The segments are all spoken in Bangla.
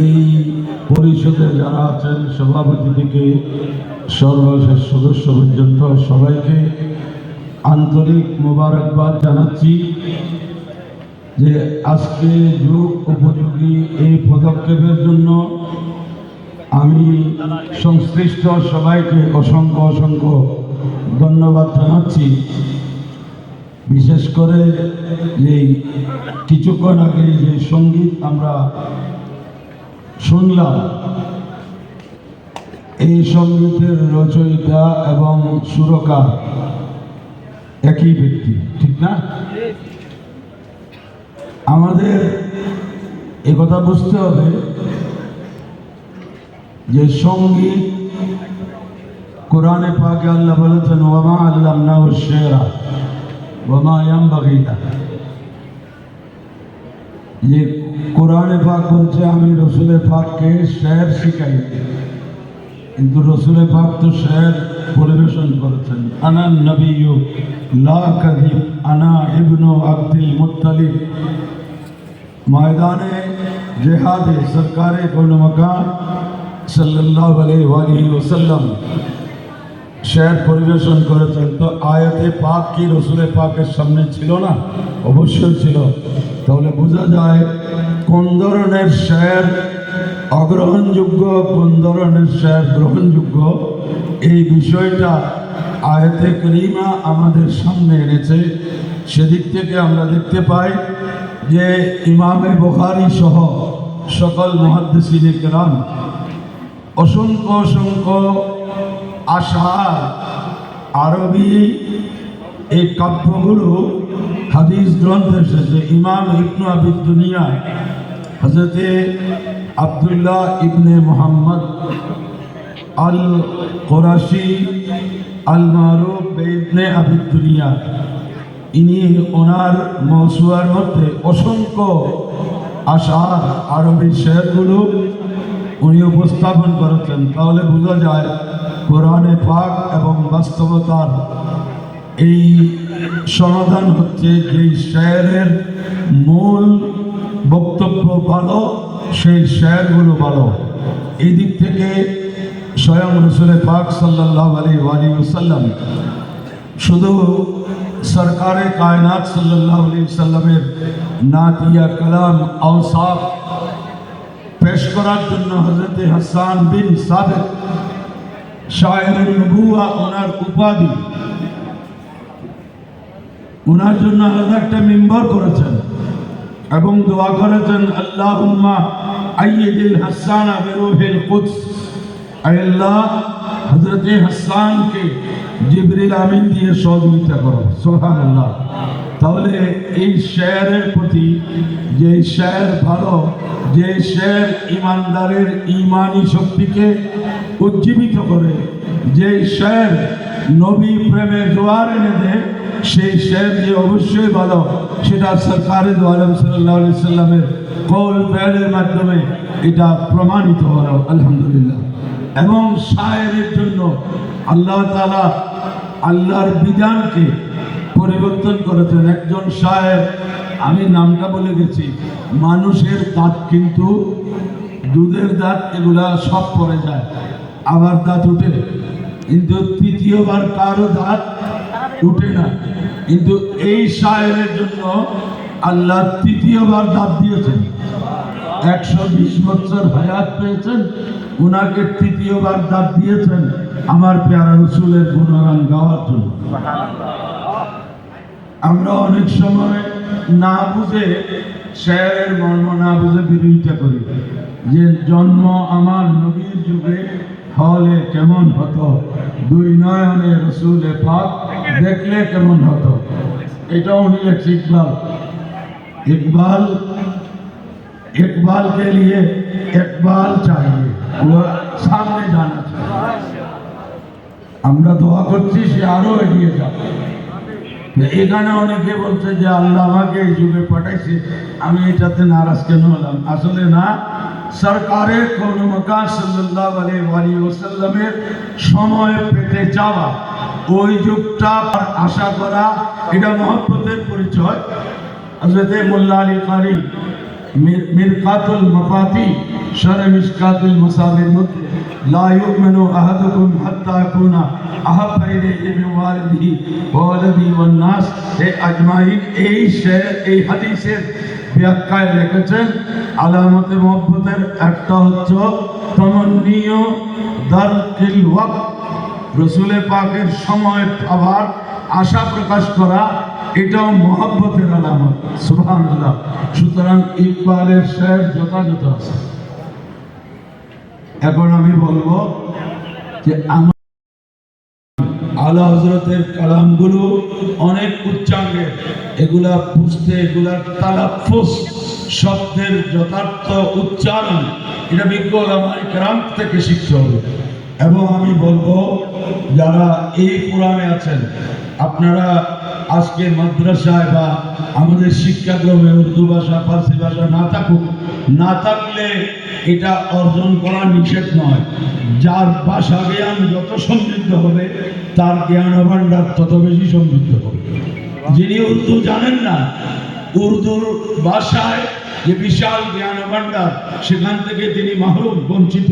এই পরিষদে যারা আছেন, সভাপতি থেকে সর্বশেষ সদস্য পর্যন্ত সবাইকে আন্তরিক মোবারকবাদ জানাচ্ছি যে আজকে যুগ উপযোগী এই পদক্ষেপের জন্য আমি সংশ্লিষ্ট সবাইকে অসংখ্য অসংখ্য ধন্যবাদ জানাচ্ছি। বিশেষ করে যে কিছুক্ষণ আগে যে সংগীত আমরা শুনলাম, এই সঙ্গীতের রচয়িতা এবং সুরকার একই ব্যক্তি, ঠিক না? আমাদের কথা বুঝতে হবে যে সংগীত কোরআনে পাকে আল্লাহ বলেছেন ওমা আল্লাহ না শেরা ওমা ইয়াম বাগিলা যে কোরআনে পাক বলছে আমি রসুলের পাককে শের শিখাই কিন্তু রসুলের পাক তো শের পরিবেশন করেছেন আনা নবীয় লা কাদিব আনা ইবনু আব্দুল মুত্তালিব ময়দানে জেহাদে সরকারে কোনো মকান সাল্লাল্লাহু আলাইহি ওয়াসাল্লাম শের পরিবেশন করেছেন। তো আয়াতে পাক কি রসুলের পাকের সামনে ছিল না? অবশ্যই ছিল। তাহলে বোঝা যায় কোন ধরনের শের অগ্রহণযোগ্য, কোন ধরনের শের গ্রহণযোগ্য। এই বিষয়টা আয়াতে করিমা আমাদের সামনে এনেছে। সেদিক থেকে আমরা দেখতে পাই যে ইমামে বোখারি সহ সকল মহাদ্দেশিনে কেরাম অসংখ্য অসংখ্য আশা, আরবি এই কাব্যগুলো, হাদিস গ্রন্থে এসেছে ইমাম ইবনু আবিদ দুনিয়া হজরতে আবদুল্লাহ ইবনে মোহাম্মদ আল কোরাশি আল মারুফ ইবনে আবিদ দুনিয়া, ইনি ওনার মৌসুয়ার মধ্যে অসংখ্য আশার আরবি শেরগুলো উনি উপস্থাপন করেছেন। তাহলে বোঝা যায় কোরআনে পাক এবং বাস্তবতার এই সমাধান হচ্ছে যে শেয়ারের মূল বক্তব্য ভালো, সেই শেয়ারগুলো ভালো। এই দিক থেকে স্বয়ং রসুলের পাক সাল্লাহ আলী আলী সাল্লাম শুধু সরকারে, কায়নাত সাল্লাহ আলী সাল্লামের নাতিয়া কালাম আওসাফ পেশ করার জন্য হজরত হাসান বিন সাবেক শায়ের নবুয়া ওনার উপাধি। ওনার জন্য আলাদা একটা মেম্বার করেছেন এবং দোয়া করেছেন, আল্লাহুম্মা আইয়িদিল হাসান বিরুহিল কুদস। আল্লাহ হযরত হাসানকে জিবরিল আমিন দিয়ে সহযোগিতা করো। সুবহানাল্লাহ। তাহলে এই শেয়ারের প্রতি যে শেয়ার ভালো, যে শেয়ার ইমানদারের ইমানি শক্তিকে উজ্জীবিত করে। যে শেয়ার নবী প্রেমের জোয়ার এনে দেয়, সেই শের যে অবশ্যই ভালো, সেটা সরকারে দোয়ালাম সাল্লাহ সাল্লামের কৌল ফেলের মাধ্যমে এটা প্রমাণিত হলো, আলহামদুলিল্লাহ। এবং শায়ের জন্য আল্লাহ তালা আল্লাহর বিধানকে পরিবর্তন করেছেন। একজন শায়ের, আমি নামটা বলে গেছি, মানুষের দাঁত কিন্তু দুধের দাঁত এগুলা সব পড়ে যায়। আবার দাঁত উঠে কিন্তু তৃতীয়বার কারও দাঁত উঠে না। কিন্তু এই শায়ের জন্য আল্লাহ তৃতীয়বার দাঁত দিয়েছেন। একশো বিশ বছর হায়াত পেয়েছেন। ওনাকে তৃতীয়বার দাঁত দিয়েছেন আমার পেয়ারা রসুলের গুণগান গাওয়ার জন্য। আমরা অনেক সময় না বুঝে শেয়ারের মর্ম না বুঝে বিরোধিতা করি। যে জন্ম আমার নবীর যুগে হলে কেমন হতো দুই নয়নে রসুলে পাক দেখলে কেমন হতো এটাও উনি লিখছে ইকবাল ইকবাল इकबाल के लिए इकबाल चाहिए वो सामने जाना चाहिए আমরা দোয়া করছি সে আরো এগিয়ে যাবে এখানে অনেকে বলছে যে আল্লাহ আমাকে এই যুগে পাঠাইছে আমি এটাতে নারাজ কেন হলাম আসলে না সরকারের কোন মকান সাল্লাহ আলী ওসাল্লামের সময় পেতে যাওয়া ওই যুগটা আশা করা, এটা মহব্বতের পরিচয়। হজরতে মোল্লা আলী কারি মির- মিরকাতুল মাফাতি, শরে মিশকাতুল মাসাবির মধ্যে, লা ইউমিনু আহাদুকুম হাত্তা ইয়াকুনা আহাব্বা ইলাইহি মিন ওয়ালিদিহি ওয়া ওয়ান নাস এই আজমাইন, এই শের, এই হাদিসের ব্যাখ্যায় লিখেছেন আলামতে মহব্বতের একটা হচ্ছে, তমন্নীয় দারকিল ওয়াক্ত রসুলের পাকের সময় আবার আশা প্রকাশ করা, এটাও মহব্বতের আলামত। সুবহানাল্লাহ। সুতরাং ইকবালের শের যথাযথ আছে। এখন আমি বলব যে আমার আলা হজরতের কালামগুলো অনেক উচ্চাঙ্গের এগুলা বুঝতে এগুলার তালাফুস, শব্দের যথার্থ উচ্চারণ, এটা বিজ্ঞ আমার গ্রাম থেকে শিখতে হবে। এবং আমি বলব, যারা এই কোরআনে আছেন, আপনারা আজকে মাদ্রাসায় বা আমাদের শিক্ষাক্রমে উর্দু ভাষা, ফার্সি ভাষা না থাকুক, না থাকলে এটা অর্জন করা নিষেধ নয়। যার ভাষা জ্ঞান যত সমৃদ্ধ হবে, তার জ্ঞান ভাণ্ডার তত বেশি সমৃদ্ধ হবে। যিনি উর্দু জানেন না উর্দুর ভাষায় যে বিশাল জ্ঞান ভাণ্ডার, সেখান থেকে তিনি মাহরুম, বঞ্চিত।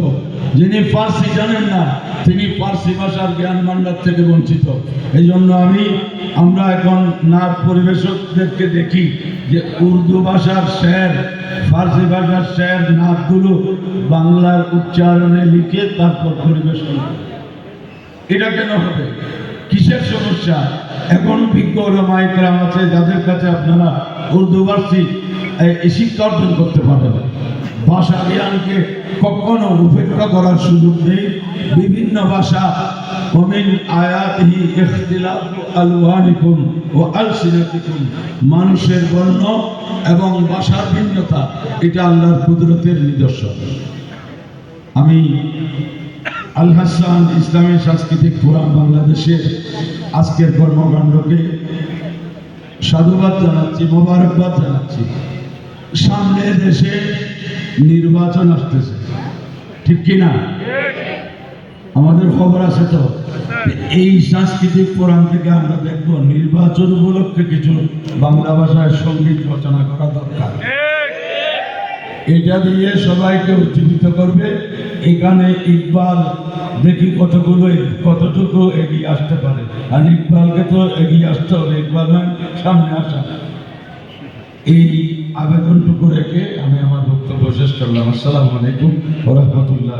যিনি ফার্সি জানেন না, তিনি ফার্সি ভাষার জ্ঞান ভাণ্ডার থেকে বঞ্চিত। এই জন্য আমি, আমরা এখন নার পরিবেশকদেরকে দেখি যে উর্দু ভাষার শের ফার্সি ভাষার শের নাচগুলো বাংলার উচ্চারণে লিখে তারপর পরিবেশন এটা কেন হবে? কিসের সমস্যা এখন বিজ্ঞ ওলামাইকরাম আছে যাদের কাছে আপনারা উর্দু ভার্সি শিক্ষা অর্জন করতে পারেন ভাষা জ্ঞানকে কখনো উপেক্ষা করার সুযোগ নেই বিভিন্ন ভাষা ومن آياته اختلاف ألوانكم وألسنتكم মানুষের বর্ণ এবং ভাষার ভিন্নতা এটা আল্লাহর কুদরতের নিদর্শন আমি আল হাসান ইসলামী সাংস্কৃতিক ফোরাম বাংলাদেশের আজকের কর্মকাণ্ডকে সাধুবাদ জানাচ্ছি, মোবারকবাদ জানাচ্ছি। সামনে দেশে নির্বাচন আসতেছে। ঠিক কি না আমাদের খবর আছে তো? এই সাংস্কৃতিক ফোরাম থেকে আমরা দেখব নির্বাচন উপলক্ষে কিছু বাংলা ভাষায় সংগীত রচনা করা দরকার। এটা দিয়ে সবাইকে উজ্জীবিত করবে। এখানে ইকবাল দেখি কতগুলো, কতটুকু এগিয়ে আসতে পারে। আর ইকবালকে তো এগিয়ে আসতে হবে, ইকবাল সামনে আসা। এই আবেদনটুকু রেখে আমি আমার বক্তব্য শেষ করলাম। আসসালামু আলাইকুম রহমতুল্লাহ